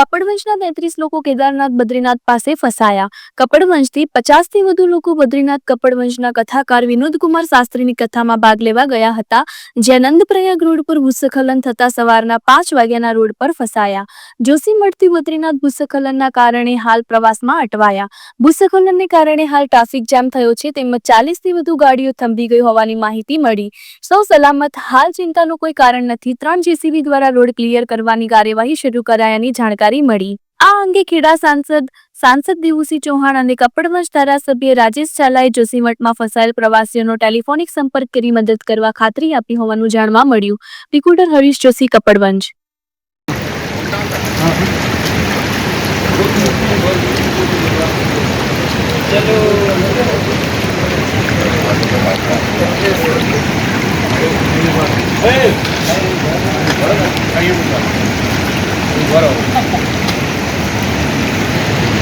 કપડવંશના તેત્રીસ લોકો કેદારનાથ બદ્રીનાથ પાસે ફસાયા. કપડવંશથી પચાસથી વધુ લોકો બદ્રીનાથ કપડવંશના કથાકાર વિનોદકુમાર શાસ્ત્રીની કથામાં ભાગ લેવા ગયા હતા, જે નંદપ્રયાગ રોડ પર ભૂસ્ખલન થતા સવારના પાંચ વાગ્યાના રોડ પર ફસાયા. જોશીમઠથી બદ્રીનાથ ભૂસ્ખલનના કારણે હાલ પ્રવાસમાં અટવાયા. ભૂસ્ખલનને કારણે હાલ ટ્રાફિક જામ થયો છે, તેમજ ચાલીસથી વધુ ગાડીઓ થંભી ગઈ હોવાની માહિતી મળી. સૌ સલામત, હાલ ચિંતાનું કોઈ કારણ નથી. ત્રણ જેસીબી દ્વારા રોડ ક્લિયર કરવાની કાર્યવાહી શરૂ કરાયાની જાણકારી મળી. આ અંગે ખેડા સાંસદ સાંસદ દેવુસિંહ ચૌહાણ અને કપડવંશ ધારાસભ્ય રાજેશ ઝાલાએ જોશીમઠમાં ફસાયેલ પ્રવાસીઓનો ટેલિફોનિક સંપર્ક કરી મદદ કરવા ખાતરી આપી હોવાનું જાણવા મળ્યું. રિપોર્ટર હરીશ જોશી કપડવંશ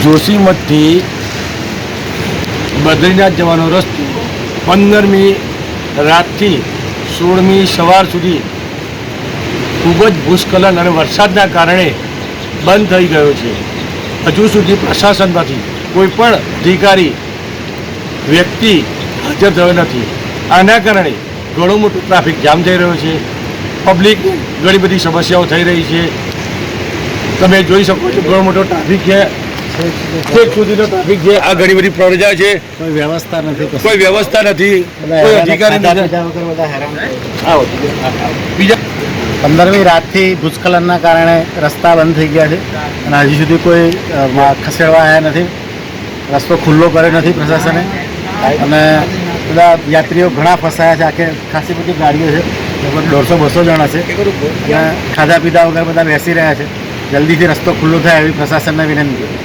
જોશીમઠથી બદ્રીનાથ જવાનો રસ્તો પંદરમી રાતથી સોળમી સવાર સુધી ખૂબ જ ભૂસ્ખલન અને વરસાદના કારણે બંધ થઈ ગયો છે. હજુ સુધી પ્રશાસનમાંથી કોઈ પણ અધિકારી વ્યક્તિ હાજર થયો નથી. આના કારણે ઘણો મોટો ટ્રાફિક જામ થઈ રહ્યો છે. પબ્લિક ઘણી બધી સમસ્યાઓ થઈ રહી છે. તમે જોઈ શકો છો ઘણો મોટો ટ્રાફિક છે. છેક સુધીનો ટ્રાફિક છે. આ ઘણી બધી પ્રજા છે. કોઈ વ્યવસ્થા નથી કોઈ વ્યવસ્થા નથી. કોઈ અધિકારી બીજા. પંદરમી રાતથી ભૂસ્ખલનના કારણે રસ્તા બંધ થઈ ગયા છે. અને હજી સુધી કોઈ ખસેડવા આવ્યા નથી. રસ્તો ખુલ્લો કર્યો નથી પ્રશાસને. અને બધા યાત્રીઓ ઘણા ફસાયા છે. આખે ખાસી બધી ગાડીઓ છે. લગભગ દોઢસો બસો જણા છે. ત્યાં ખાધા પીધા વગર બધા બેસી રહ્યા છે. જલ્દીથી રસ્તો ખુલ્લો થાય એવી પ્રશાસનને વિનંતી.